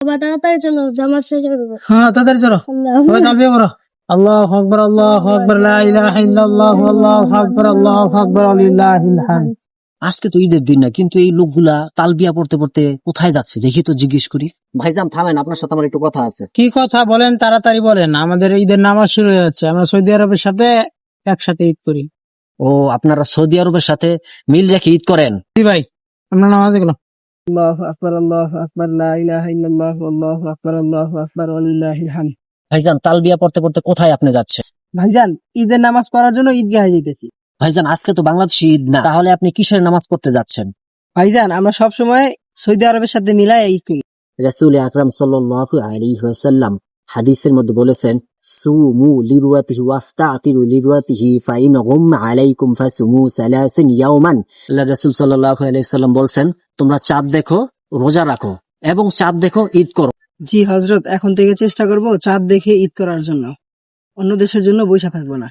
বাবা তাড়াতাড়ি চলো জামাত শেষ হয়ে হ্যাঁ তাড়াতাড়ি চলো। সবাই তালবিয়া পড়ো। আল্লাহু আকবার আল্লাহু আকবার লা ইলাহা ইল্লাল্লাহ আল্লাহু আকবার আল্লাহু আকবার লিল্লাহিল হামদ আজকে তো ঈদের দিন না কিন্তু এই লোকগুলা তালবিয়া পড়তে পড়তে কোথায় যাচ্ছে? দেখি তো জিজ্ঞেস করি। ভাইজান থামেন আপনার সাথে আমার একটু কথা আছে। কি কথা বলেন তাড়াতাড়ি বলেন। আমাদের ঈদের নামাজ শুরু হয়ে যাচ্ছে আমরা সৌদি আরবের সাথে একসাথে ঈদ করি। ও আপনারা সৌদি আরবের সাথে মিল রেখে ঈদ করেন? জি ভাই আমরা নামাজে গেলাম আল্লাহু আকবার আল্লাহু আকবার লা ইলাহা ইল্লাল্লাহ আল্লাহু আকবার আল্লাহু আকবার লিল্লাহিল হামদ ভাইজান তালবিয়া পড়তে পড়তে কোথায় আপনি যাচ্ছেন? ভাইজান ঈদের নামাজ পড়ার জন্য ঈদগাহে যেতেছি ভাইজান আজকে তো বাংলাদেশি ঈদ না। তাহলে আপনি কিসের নামাজ পড়তে যাচ্ছেন? ভাইজান আমরা সব সময় সৌদি আরবের সাথে মিলাই ঈদ করি। রাসূল আকরাম সাল্লাল্লাহু আলাইহি ওয়াসাল্লাম হাদিসের মধ্যে বলেছেন সুমু লিরুয়াতিহি ওয়াফতাতিরু লিরুয়াতিহি ফাইন গুম আলাইকুম ফাসুমু সালাসিন ইয়াওমান। আল্লাহ রাসূল সাল্লাল্লাহু আলাইহি সাল্লাম বলছেন তোমরা চাঁদ দেখো, রোজা রাখো এবং চাঁদ দেখো, ঈদ করো। জি হজরত এখন থেকে চেষ্টা করব চাঁদ দেখে ঈদ করার জন্য। অন্য দেশের জন্য বৈশা থাকব না।